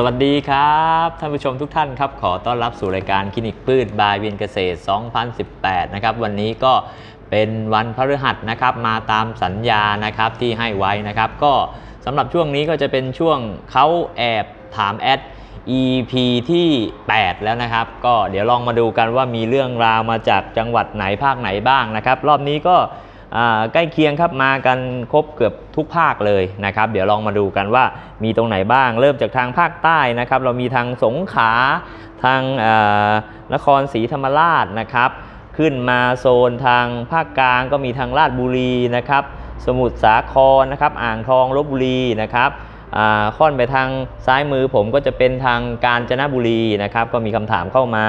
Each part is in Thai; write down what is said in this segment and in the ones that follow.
สวัสดีครับ ท่านผู้ชมทุกท่านครับ ขอต้อนรับสู่รายการคลินิกพืชบายเวียนเกษตร 2018 นะครับ วันนี้ก็เป็นวันพฤหัสนะครับ มาตามสัญญานะครับที่ให้ไว้นะครับ ก็สำหรับช่วงนี้ก็จะเป็นช่วงเขาแอบถามแอด EP ที่ 8 แล้วนะครับ ก็เดี๋ยวลองมาดูกันว่ามีเรื่องราวมาจากจังหวัดไหนภาคไหนบ้างนะครับ รอบนี้ก็ ใกล้เคียงครับมากันครบเกือบทุกภาคเลยนะครับ เดี๋ยวลองมาดูกันว่ามีตรงไหนบ้าง เริ่มจากทางภาคใต้นะครับ เรามีทางสงขลาทางนครศรีธรรมราชนะครับ ขึ้นมาโซนทางภาคกลางก็มีทางราชบุรีนะครับ สมุทรสาครนะครับ อ่างทองลบบุรีนะครับ ค่อนไปทางซ้ายมือผมก็จะเป็นทางกาญจนบุรีนะครับก็มีคำถามเข้ามา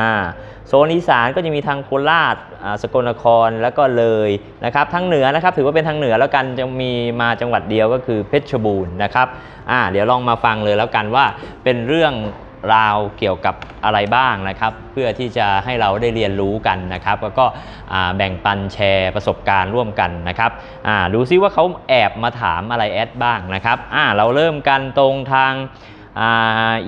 โซนอีสานก็จะมีทางโคราชสกลนครแล้วก็เลยนะครับทางเหนือนะครับถือว่าเป็นทางเหนือแล้วกันจะมีมาจังหวัดเดียวก็คือเพชรบูรณ์นะครับอ่าเดี๋ยวลองมาฟังเลยแล้วกันว่าเป็นเรื่อง ราวเกี่ยวกับอะไรบ้างนะครับ เพื่อที่จะให้เราได้เรียนรู้กันนะครับ แล้วก็แบ่งปันแชร์ประสบการณ์ร่วมกันนะครับดูซิว่าเขาแอบมาถามอะไรแอดบ้างนะครับเราเริ่มกันตรงทางอ,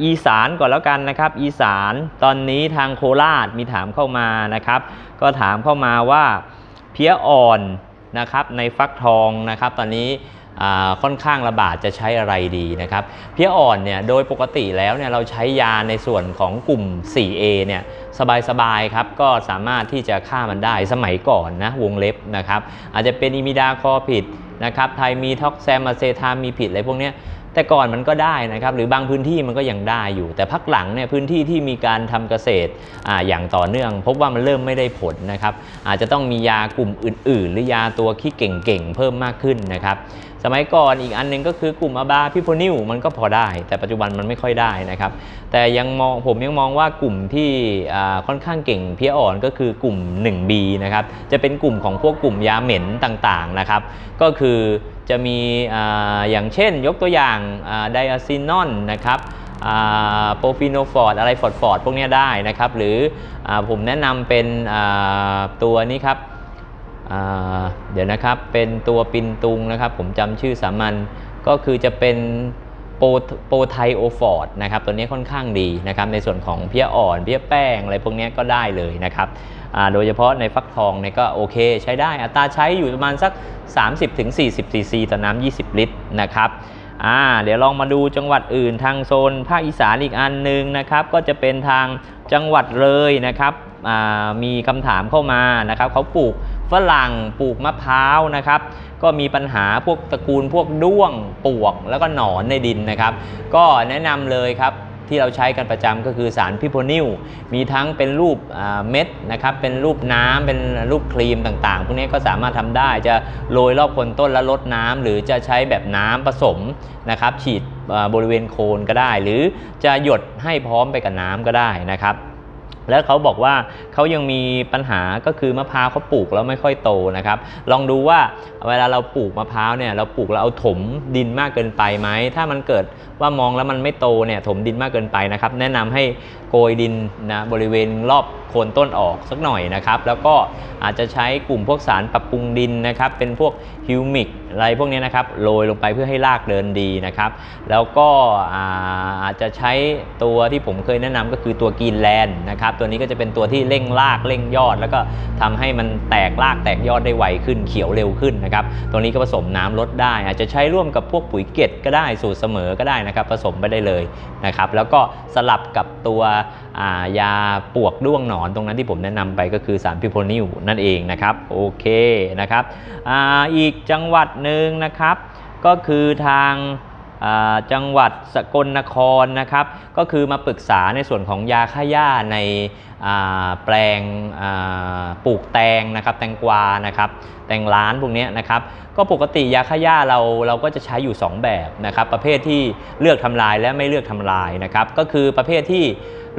อีสานก่อนแล้วกันนะครับ อีสานตอนนี้ทางโคราชมีถามเข้ามานะครับ ก็ถามเข้ามาว่าเพี้ยอ่อนนะครับในฟักทองนะครับ ตอนนี้ ค่อนข้างระบาดจะใช้อะไรดีนะครับเพี้ยอ่อนเนี่ยโดยปกติแล้วเนี่ยเราใช้ยาในส่วนของกลุ่ม 4A เนี่ยสบายๆครับก็สามารถที่จะฆ่ามันได้สมัยก่อนนะวงเล็บนะครับอาจจะเป็นอิมิดาคอผิดนะครับไทมีท็อกแซมาเซทามีผิดอะไรพวกเนี้ยแต่ก่อนมันก็ได้นะครับหรือบางพื้นที่มันก็ยังได้อยู่ แต่พักหลังเนี่ยพื้นที่ที่มีการทำเกษตรออย่างต่อเนื่อง พบว่ามันเริ่มไม่ได้ผลนะครับอาจจะต้องมียากลุ่มอื่น ๆ หรือยาตัวที่เก่งๆเพิ่มมากขึ้นนะครับ สมัยก่อนอีกอันหนึงก็คือกลุ่มอะบาพิโพนิลมันก็พอได้ แต่ปัจจุบันมันไม่ค่อยได้นะครับ แต่ยังมองผมยังมองว่ากลุ่มที่ค่อนข้างเก่งเพี้ยอ่อนก็คือกลุ่ม 1B นะครับจะเป็นกลุ่มของพวกกลุ่มยาเหม็นต่างๆนะครับก็คือจะมีออย่างเช่นยกตัวอย่างไดอะซินอนนะครับโปรฟิโนฟอร์ดอะไรฟอร์ดฟอร์ดพวกนี้ได้นะครับ หรืออผมแนะนำเป็นตัวนี้ครับ เดี๋ยวนะครับเป็นตัวปินตุงนะครับ ผมจำชื่อสามัญก็คือจะเป็นโปโปไทโอฟอร์ดนะครับตัวนี้ค่อนข้างดีนะครับในส่วนของเพี้ยอ่อนเพี้ยแป้งอะไรพวกนี้ก็ได้เลยนะครับโดยเฉพาะในฟักทองเนี่ยก็โอเคใช้ได้อัตราใช้อยู่ประมาณสัก 30-40ซีซีต่อน้ำ20 ลิตรนะครับเดี๋ยวลองมาดูจังหวัดอื่นทางโซนภาคอีสานอีกอันหนึงนะครับก็จะเป็นทางจังหวัดเลยนะครับมีคำถามเข้ามานะครับเขาปลูก ฝรั่งปลูกมะพร้าวนะครับ ก็มีปัญหาพวกตระกูลพวกด้วงปวกแล้วก็หนอนในดินนะครับ ก็แนะนำเลยครับที่เราใช้กันประจำก็คือสารพิโพนิลมีทั้งเป็นรูปเม็ดนะครับเป็นรูปน้ำเป็นรูปครีมต่างๆ พวกนี้ก็สามารถทำได้จะโรยรอบคนต้นแล้วลดน้ำหรือจะใช้แบบน้ำผสมนะครับ ฉีดบริเวณโคนก็ได้ หรือจะหยดให้พร้อมไปกับน้ำก็ได้นะครับ แล้วเขาบอกว่าเขายังมีปัญหาก็คือมะพร้าวเขาปลูกแล้วไม่ค่อยโตนะครับ ลองดูว่าเวลาเราปลูกมะพร้าวเนี่ยเราปลูกแล้วเอาถมดินมากเกินไปไหมถ้ามันเกิดว่ามองแล้วมันไม่โตเนี่ยถมดินมากเกินไปนะครับ แนะนำให้โกยดินนะบริเวณรอบโคนต้นออกสักหน่อยนะครับ แล้วก็อาจจะใช้กลุ่มพวกสารปรับปรุงดินนะครับ เป็นพวกฮิวมิกอะไรพวกนี้นะครับโรยลงไปเพื่อให้รากเดินดีนะครับ แล้วก็อาอาจจะใช้ตัวที่ผมเคยแนะนำก็คือตัวกรีนแลนด์นะครับตัวนี้ก็จะเป็นตัวที่เร่งรากเร่งยอด แล้วก็ทำให้มันแตกรากแตกยอดได้ไวขึ้นเขียวเร็วขึ้นนะครับตัวนี้ก็ผสมน้ำลดได้ อาจจะใช้ร่วมกับพวกปุ๋ยเกล็ดก็ได้สูตรเสมอก็ได้นะครับ ผสมไปได้เลยนะครับ แล้วก็สลับกับตัวายาปวกด้วงหนอนตรงนั้นที่ผมแนะนำไปก็คือสารพิโพนิลนั่นเองนะครับโอเคนะครับออีกจังหวัดหนึ่งนะครับ ก็คือทาง จังหวัดสกลนครนะครับ ก็คือมาปรึกษาในส่วนของยาฆ่าหญ้าในาแปลงปลูกแตงนะครับ แตงกวานะครับ แตงร้านพวกนี้นะครับ ก็ปกติยาฆ่าหญ้าเราเราก็จะใช้อยู่ 2 แบบนะครับ ประเภทที่เลือกทำลายและไม่เลือกทำลายนะครับ ก็คือประเภทที่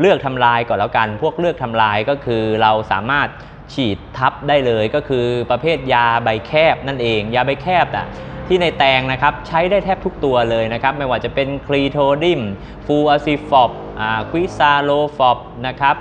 เลือกทำลายก่อนแล้วกัน พวกเลือกทำลายก็คือเราสามารถฉีดทับได้เลยก็คือประเภทยาใบแคบนั่นเอง ยาใบแคบอะ ที่ในแตงนะครับใช้ได้แทบทุกตัวเลยนะครับไม่ว่าจะเป็นคลีโทดิมฟูอาซิฟอบควิซาโลฟอบนะครับ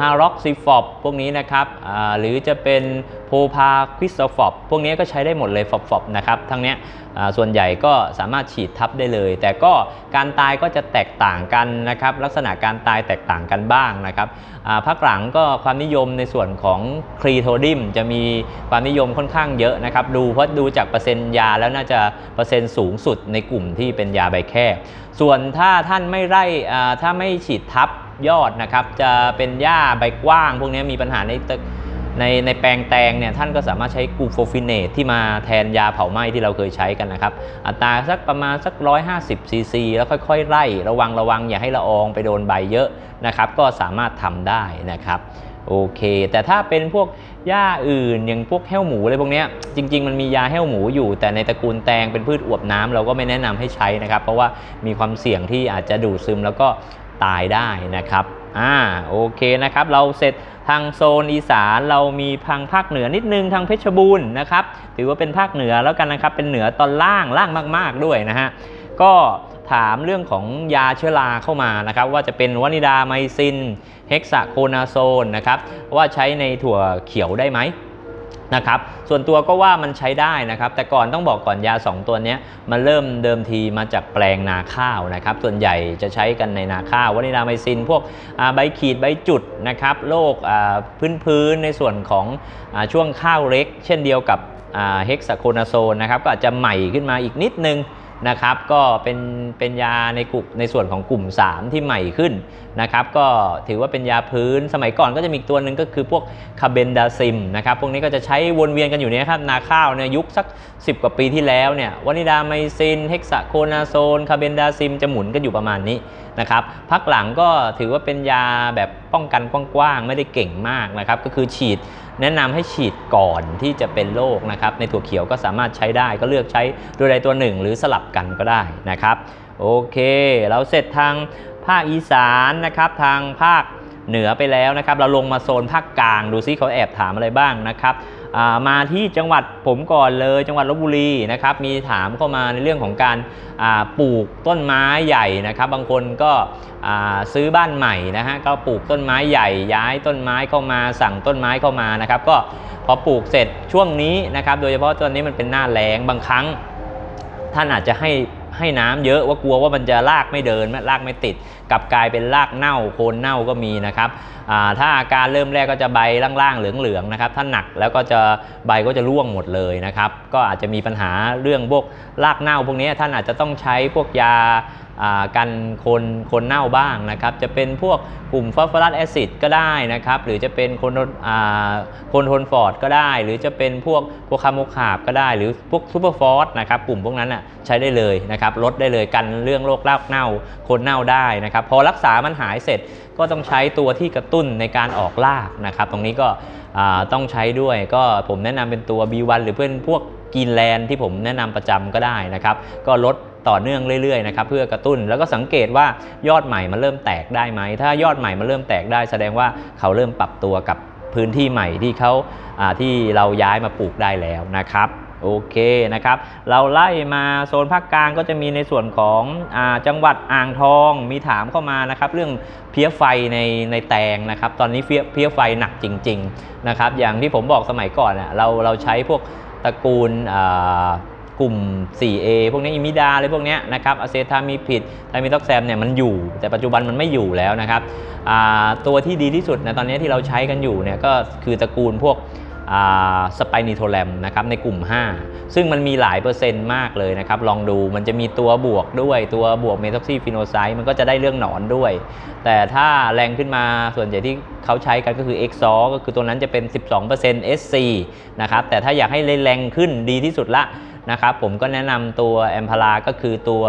ฮาร็อกซิฟอบพวกนี้นะครับอ่าหรือจะเป็นโพพาควิสฟอบพวกนี้ก็ใช้ได้หมดเลยฟอบฟอบนะครับทั้งนี้อ่าส่วนใหญ่ก็สามารถฉีดทับได้เลย แต่ก็การตายก็จะแตกต่างกันนะครับลักษณะการตายแตกต่างกันบ้างนะครับอ่าภาคหลังก็ความนิยมในส่วนของครีโทดิมจะมีความนิยมค่อนข้างเยอะนะครับดูเพราะดูจากเปอร์เซ็นต์ยาแล้วน่าจะเปอร์เซ็นต์สูงสุดในกลุ่มที่เป็นยาใบแคบส่วนถ้าท่านไม่ไล่อ่าถ้าไม่ฉีดทับ ยอดนะครับ จะเป็นหญ้าใบกว้าง พวกนี้มีปัญหาในตึกในในแปลงแตงเนี่ยท่านก็สามารถใช้กูโฟฟินเนตที่มาแทนยาเผาไหม้ที่เราเคยใช้กันนะครับ อัตราสักประมาณสัก 150ซีซีแล้วค่อยๆ ไล่ระวังระวังอย่าให้ละอองไปโดนใบเยอะนะครับ ก็สามารถทำได้นะครับโอเค แต่ถ้าเป็นพวกหญ้าอื่นอย่างพวกแห้วหมูอะไรพวกนี้จริง ๆ มันมียาแห้วหมูอยู่ แต่ในตระกูลแตงเป็นพืชอวบน้ำเราก็ไม่แนะนำให้ใช้นะครับ เพราะว่ามีความเสี่ยงที่อาจจะดูดซึมแล้วก็ ตายได้นะครับอ่าโอเคนะครับเราเสร็จทางโซนอีสานเรามีพังภาคเหนือนิดนึงทางเพชรบูรณ์นะครับถือว่าเป็นภาคเหนือแล้วกันนะครับเป็นเหนือตอนล่างล่างมาก ๆด้วยนะฮะก็ถามเรื่องของยาเชื้อราเข้ามานะครับ ว่าจะเป็นวานิดาไมซิน เฮกซาโคนาโซนนะครับว่าใช้ในถั่วเขียวได้ไหม นะครับส่วนตัวก็ว่ามันใช้ได้นะครับ แต่ก่อนต้องบอกก่อนยา 2 ตัวนี้มันเริ่มเดิมทีมาจากแปลงนาข้าวนะครับ ส่วนใหญ่จะใช้กันในนาข้าววานิลาไมซิน พวกใบขีดใบจุดนะครับโรคพื้นพื้นๆในส่วนของอช่วงข้าวเล็ก เช่นเดียวกับเฮกซาโคนาโซนนะครับก็อาจจะใหม่ขึ้นมาอีกนิดนึง นะครับก็เป็นเป็นยาในกลุ่มในส่วนของกลุ่ม 3 ที่ใหม่ขึ้นนะครับก็ถือว่าเป็นยาพื้นสมัยก่อนก็จะมีตัวหนึ่งก็คือพวกคาเบนดาซิมนะครับพวกนี้ก็จะใช้วนเวียนกันอยู่เนี่ยครับนาข้าวเนี่ยยุคสัก 10 กว่าปีที่แล้วเนี่ยวานิดาไมซินเฮกซาโคนาโซนคาเบนดาซิมจะหมุนกันอยู่ประมาณนี้นะครับพักหลังก็ถือว่าเป็นยาแบบป้องกันกว้างๆไม่ได้เก่งมากนะครับก็คือฉีดแนะนำให้ฉีดก่อนที่จะเป็นโรคนะครับในถั่วเขียวก็สามารถใช้ได้ก็เลือกใช้ตัวใดตัวหนึ่ง หรือสลับกันก็ได้นะครับโอเค เราเสร็จทางภาคอีสานนะครับทางภาคเหนือไปแล้วนะครับ เราลงมาโซนภาคกลางดูซิเขาแอบถามอะไรบ้างนะครับามาที่จังหวัดผมก่อนเลยจังหวัดลบบุรีนะครับมีถามเข้ามาในเรื่องของการาปลูกต้นไม้ใหญ่นะครับ บางคนก็ซื้อบ้านใหม่นะฮะก็ปลูกต้นไม้ใหญ่ ย้ายต้นไม้เข้ามาสั่งต้นไม้เข้ามานะครับ ก็พอปลูกเสร็จช่วงนี้นะครับ โดยเฉพาะตอนนี้มันเป็นหน้าแล้งบางครั้ง ท่านอาจจะให้ให้น้ำเยอะว่ากลัวว่ามันจะลากไม่เดินลากไม่ติดกลับกลายเป็นรากเน่าโคนเน่าก็มีนะครับถ้าอาการเริ่มแรกก็จะใบล่างๆเหลืองๆนะครับถ้าหนักแล้วก็จะใบก็จะร่วงหมดเลยนะครับ ก็อาจจะมีปัญหาเรื่องพวกรากเน่าพวกนี้ท่านอาจจะต้องใช้พวกยากันคนคนเน่าบ้างนะครับ จะเป็นพวกกลุ่มฟอสฟอรัสแอซิดก็ได้นะครับ หรือจะเป็นโคนอ่าโคนโทนฟอร์ดก็ได้ หรือจะเป็นพวกพวกคาโมคาบก็ได้ หรือพวกซูเปอร์ฟอสนะครับ กลุ่มพวกนั้นอะใช้ได้เลยนะครับ ลดได้เลยกันเรื่องโรครากเน่า คนเน่าได้นะครับ พอรักษามันหายเสร็จก็ต้องใช้ตัวที่กระตุ้นในการออกรากนะครับ ตรงนี้ก็ต้องใช้ด้วยก็ผมแนะนำเป็นตัว B1 หรือเพื่อนพวกกินแลนที่ผมแนะนำประจำก็ได้นะครับ ก็ลด ต่อเนื่องเรื่อยๆนะครับเพื่อกระตุ้นแล้วก็สังเกตว่ายอดใหม่มันเริ่มแตกได้ไหม ถ้ายอดใหม่มันเริ่มแตกได้ แสดงว่าเขาเริ่มปรับตัวกับพื้นที่ใหม่ที่เขาาที่เราย้ายมาปลูกได้แล้วนะครับโอเคนะครับ เราไล่มาโซนภาคกลางก็จะมีในส่วนของอจังหวัดอ่างทองมีถามเข้ามานะครับ เรื่องเพี้ยไฟในในแตงนะครับ ตอนนี้เพี้ยเพี้ยไฟหนักจริง ๆนะครับ อย่างที่ผมบอกสมัยก่อนน่ะเราเราใช้พวกตระกูลอ กลุ่ม 4A พวกนี้อิมิดาอะไรพวกนี้นะครับอะเซทามีผิดไทมิทอกแซมเนี่ยมันอยู่ แต่ปัจจุบันมันไม่อยู่แล้วนะครับตัวที่ดีที่สุดนะตอนนี้ที่เราใช้กันอยู่เนี่ยก็คือตระกูลพวกสไปนิโทแรมนะครับในกลุ่ม 5 ซึ่งมันมีหลายเปอร์เซ็นต์มากเลยนะครับ ลองดูมันจะมีตัวบวกด้วยตัวบวกเมทอกซีฟิโนไซด์มันก็จะได้เรื่องหนอนด้วย แต่ถ้าแรงขึ้นมาส่วนใหญ่ที่เขาใช้กันก็คือ x อก็คือตัวนั้นจะเป็น 12% SC นะครับแต่ถ้าอยากให้แรงขึ้นดีที่สุดละ นะครับผมก็แนะนำตัวแอมพาราก็คือตัว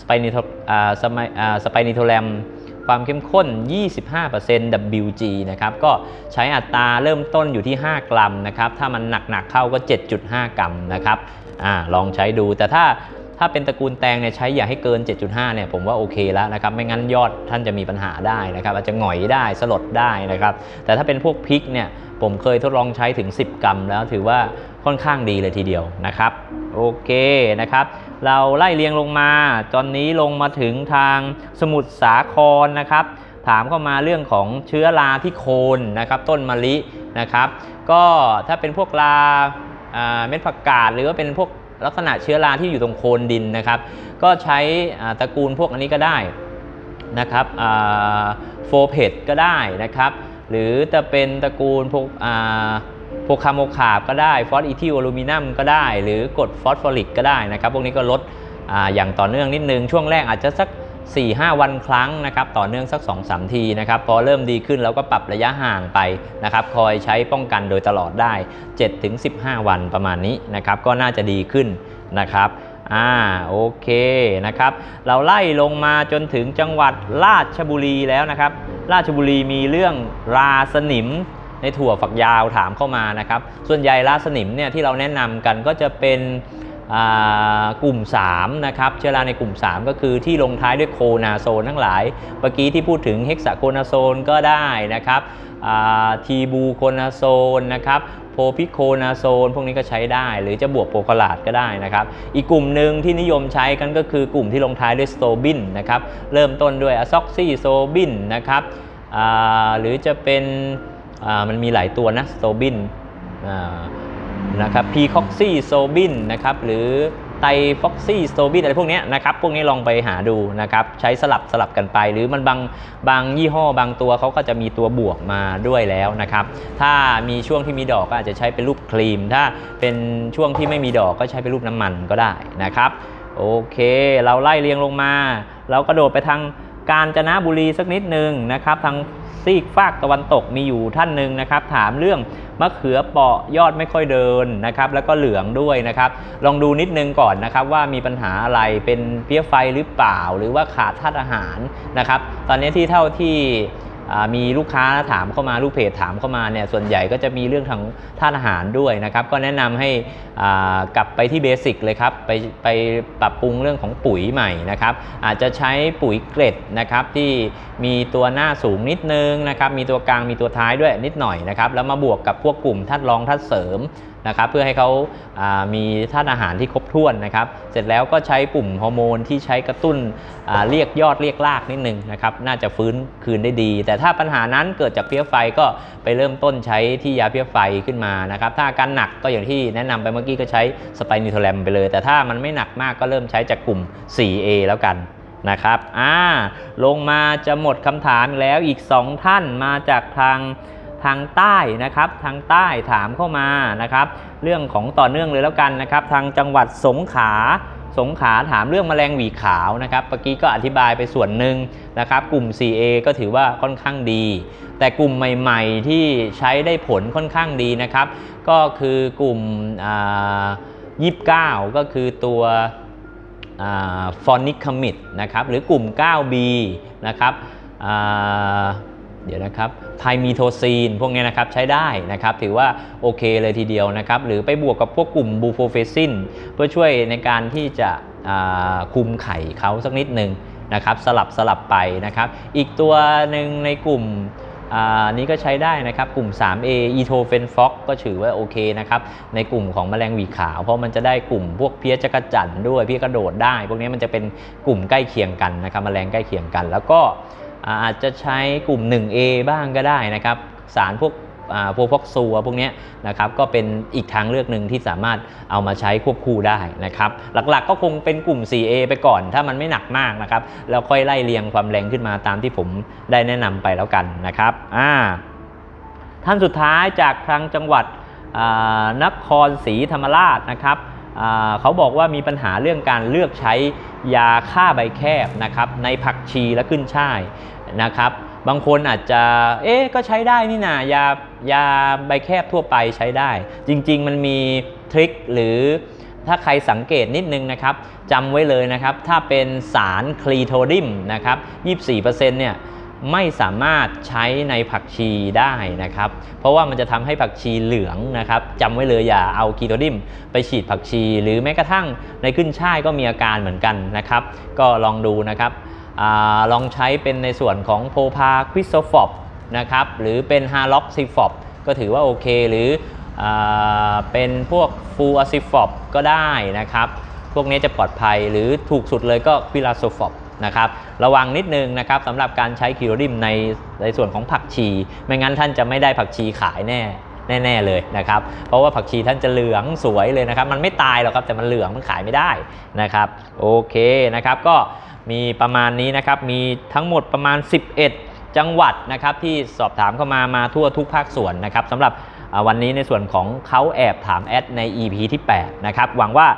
สไปนิโทสไปนิโทแรมความเข้มข้น 25% WG นะครับ ก็ใช้อัตราเริ่มต้นอยู่ที่ 5 กรัมนะครับ ถ้ามันหนักๆเข้าก็ 7.5 กรัมนะครับอ่าลองใช้ดู แต่ถ้าถ้าเป็นตระกูลแตงเนี่ยใช้อย่าให้เกิน 7.5 เนี่ยผมว่าโอเคแล้วนะครับ ไม่งั้นยอดท่านจะมีปัญหาได้นะครับ อาจจะหงอยได้สลดได้นะครับ แต่ถ้าเป็นพวกพริกเนี่ยผมเคยทดลองใช้ถึง 10 กรัมแล้วถือว่า ค่อนข้างดีเลยทีเดียวนะครับโอเคนะครับ เราไล่เรียงลงมาตอนนี้ลงมาถึงทางสมุทรสาครนะครับ ถามเข้ามาเรื่องของเชื้อราที่โคนนะครับ ต้นมะลินะครับ ก็ถ้าเป็นพวกราเม็ดผักกาดหรือว่าเป็นพวกลักษณะเชื้อราที่อยู่ตรงโคนดินนะครับ ก็ใช้ตระกูลพวกอันนี้ก็ได้นะครับโฟเพดก็ได้นะครับ หรือจะเป็นตระกูลพวก โพคาโมคาบก็ได้ฟอสอิทิลอลูมิเนียมก็ได้ หรือกรดฟอสฟอริกก็ได้นะครับพวกนี้ก็ลดออย่างต่อเนื่องนิดนึงช่วงแรกอาจจะสัก 4-5 วันครั้งนะครับต่อเนื่องสัก 2-3 ทีนะครับพอเริ่มดีขึ้นเราก็ปรับระยะห่างไปนะครับคอยใช้ป้องกันโดยตลอดได้ 7-15 วันประมาณนี้นะครับก็น่าจะดีขึ้นนะครับอ่าโอเคนะครับเราไล่ลงมาจนถึงจังหวัดราชบุรีแล้วนะครับ ราชบุรีมีเรื่องราสนิม ในถั่วฝักยาวถามเข้ามานะครับ ส่วนใหญ่ราสนิมเนี่ยที่เราแนะนำกันก็จะเป็นกลุ่ม3นะครับเชื้อราในกลุ่ม 3 ก็คือที่ลงท้ายด้วยโคนาโซนทั้งหลาย เมื่อกี้ที่พูดถึงเฮกซาโคนาโซนก็ได้นะครับทีบูโคนาโซนนะครับโพพิโคนาโซนพวกนี้ก็ใช้ได้ หรือจะบวกโปรคลาดก็ได้นะครับ อีกกลุ่มหนึ่งที่นิยมใช้กันก็คือกลุ่มที่ลงท้ายด้วยสโตบินนะครับเริ่มต้นด้วยอะซ็อกซี่โซบินนะครับหรือจะเป็น มันมีหลายตัวนะโตบินนะครับพีคอกซี่โซบินนะครับหรือไตฟ็อกซี่โตบินอะไรพวกนี้นะครับพวกนี้ลองไปหาดูนะครับใช้สลับสลับกันไป หรือมันบางบางยี่ห้อบางตัวเขาก็จะมีตัวบวกมาด้วยแล้วนะครับถ้ามีช่วงที่มีดอกก็อาจจะใช้เป็นรูปครีม ถ้าเป็นช่วงที่ไม่มีดอกก็ใช้เป็นรูปน้ำมันก็ได้นะครับโอเค เราไล่เรียงลงมา เรากระโดดไปทาง กาญจนบุรีสักนิดหนึ่งนะครับ ทางซีกฝากตะวันตกมีอยู่ท่านหนึ่งนะครับ ถามเรื่องมะเขือเปาะยอดไม่ค่อยเดินนะครับ แล้วก็เหลืองด้วยนะครับ ลองดูนิดนึงก่อนนะครับ ว่ามีปัญหาอะไรเป็นเพี้ยไฟหรือเปล่า หรือว่าขาดธาตุอาหารนะครับ ตอนนี้ที่เท่าที่ มีลูกค้าถามเข้ามาลูกเพจถามเข้ามาเนี่ยส่วนใหญ่ก็จะมีเรื่องทางท่าอาหารด้วยนะครับ ก็แนะนำให้อ่ากลับไปที่เบสิกเลยครับไปไปปรับปรุงเรื่องของปุ๋ยใหม่นะครับ อาจจะใช้ปุ๋ยเกล็ดนะครับที่มีตัวหน้าสูงนิดนึงนะครับ มีตัวกลางมีตัวท้ายด้วยนิดหน่อยนะครับ แล้วมาบวกกับพวกกลุ่มธาตุรองธาตุเสริม นะครับเพื่อให้เขาามีธาตุอาหารที่ครบถ้วนนะครับ เสร็จแล้วก็ใช้ปุ่มฮอร์โมนที่ใช้กระตุ้นเรียกยอดเรียกรากนิดนึงนะครับน่าจะฟื้นคืนได้ดี แต่ถ้าปัญหานั้นเกิดจากเพี้ยไฟก็ไปเริ่มต้นใช้ที่ยาเพี้ยไฟขึ้นมานะครับถ้าอาการหนักก็อย่างที่แนะนำไปเมื่อกี้ก็ใช้สไปนิโทแรมไปเลย แต่ถ้ามันไม่หนักมากก็เริ่มใช้จากกลุ่ม 4A แล้วกันนะครับอ่าลงมาจะหมดคำถามแล้วอีก 2 ท่านมาจากทาง ทางใต้นะครับ ทางใต้ถามเข้ามานะครับ เรื่องของต่อเนื่องเลยแล้วกันนะครับ ทางจังหวัดสงขลาสงขลาถามเรื่องแมลงหวีขาวนะครับเมื่อกี้ก็อธิบายไปส่วนหนึ่งนะครับ กลุ่ม 4A ก็ถือว่าค่อนข้างดี แต่กลุ่มใหม่ ๆ ที่ใช้ได้ผลค่อนข้างดีนะครับ ก็คือกลุ่มอ่า29ก็คือตัวฟอนิคามิดนะครับ หรือกลุ่ม 9B นะครับ เดี๋ยวนะครับไพมีโทซีนพวกนี้นะครับใช้ได้นะครับถือว่าโอเคเลยทีเดียวนะครับหรือไปบวกกับพวกกลุ่มบูโฟเฟซินเพื่อช่วยในการที่จะคุมไข่เขาสักนิดหนึ่งนะครับสลับสลับไปนะครับ อีกตัวหนึ่งในกลุ่มนี้ก็ใช้ได้นะครับกลุ่ม 3A อีโทเฟนฟอกก็ถือว่าโอเคนะครับในกลุ่มของแมลงหวีขาว เพราะมันจะได้กลุ่มพวกเพี้ยจักรจั่นด้วยเพี้ยกระโดดได้ พวกนี้มันจะเป็นกลุ่มใกล้เคียงกันนะครับแมลงใกล้เคียงกัน แล้วก็ อาจจะใช้กลุ่ม 1A บ้างก็ได้นะครับ สารพวกอ่าพวกพวกซัวพวกนี้นะครับก็เป็นอีกทางเลือกหนึ่งที่สามารถเอามาใช้ควบคู่ได้นะครับหลักๆก็คงเป็นกลุ่ม 4A ไปก่อน ถ้ามันไม่หนักมากนะครับแล้วค่อยไล่เรียงความแรงขึ้นมาตามที่ผมได้แนะนำไปแล้วกันนะครับอ่าท่านสุดท้ายจากทางจังหวัดนครศรีธรรมราชนะครับ เขาบอกว่ามีปัญหาเรื่องการเลือกใช้ยาฆ่าใบแคบนะครับในผักชีและขึ้นช่ายนะครับบางคนอาจจะเอ๊ะก็ใช้ได้นี่นายายาใบแคบทั่วไปใช้ได้ จริง ๆ มันมีทริคหรือถ้าใครสังเกตนิดนึงนะครับจำไว้เลยนะครับ ถ้าเป็นสารคลีโทดิมนะครับ 24%เนี่ย ไม่สามารถใช้ในผักชีได้นะครับ เพราะว่ามันจะทำให้ผักชีเหลืองนะครับจำไว้เลยอย่าเอาคีโตดิมไปฉีดผักชี หรือแม้กระทั่งในขึ้นช่ายก็มีอาการเหมือนกันนะครับ ก็ลองดูนะครับอลองใช้เป็นในส่วนของโพพาควิโซฟอบนะครับหรือเป็นฮาร์ล็อกซิฟอบก็ถือว่าโอเค หรืออเป็นพวกฟูอะซิฟอบก็ได้นะครับ พวกนี้จะปลอดภัยหรือถูกสุดเลยก็ควิลาโซฟอบ นะครับระวังนิดนึงนะครับสำหรับการใช้คิโรดิมในในส่วนของผักชี ไม่งั้นท่านจะไม่ได้ผักชีขายแน่แน่ ๆ เลยนะครับ เพราะว่าผักชีท่านจะเหลืองสวยเลยนะครับ มันไม่ตายหรอกครับแต่มันเหลืองมันขายไม่ได้นะครับ โอเคนะครับ ก็มีประมาณนี้นะครับ มีทั้งหมดประมาณ 11 จังหวัดนะครับ ที่สอบถามเข้ามามาทั่วทุกภาคส่วนนะครับสำหรับวันนี้ในส่วนของเขาแอบถามแอดใน EP ที่ 8 นะครับ หวังว่า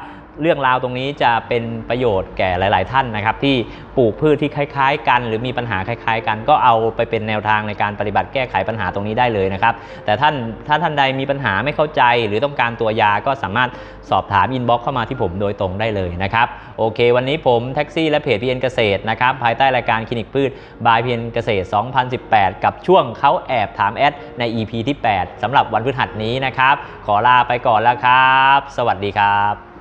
เรื่องราวตรงนี้จะเป็นประโยชน์แก่หลาย ๆ ท่านนะครับ ที่ปลูกพืชที่คล้าย ๆ กัน หรือมีปัญหาคล้าย ๆ กัน ก็เอาไปเป็นแนวทางในการปฏิบัติแก้ไขปัญหาตรงนี้ได้เลยนะครับ แต่ท่านถ้าท่านใดมีปัญหาไม่เข้าใจ หรือต้องการตัวยาก็สามารถสอบถามอินบ็อกซ์เข้ามาที่ผมโดยตรงได้เลยนะครับโอเค วันนี้ผมแท็กซี่และเพจพีเอ็นเกษตรนะครับภายใต้รายการคลินิกพืชบายพีเอ็นเกษตร 2018 กับช่วงเขาแอบถามแอดใน EP ที่ 8สำหรับวันพฤหัสนี้นะครับขอลาไปก่อนแล้วครับ สวัสดีครับ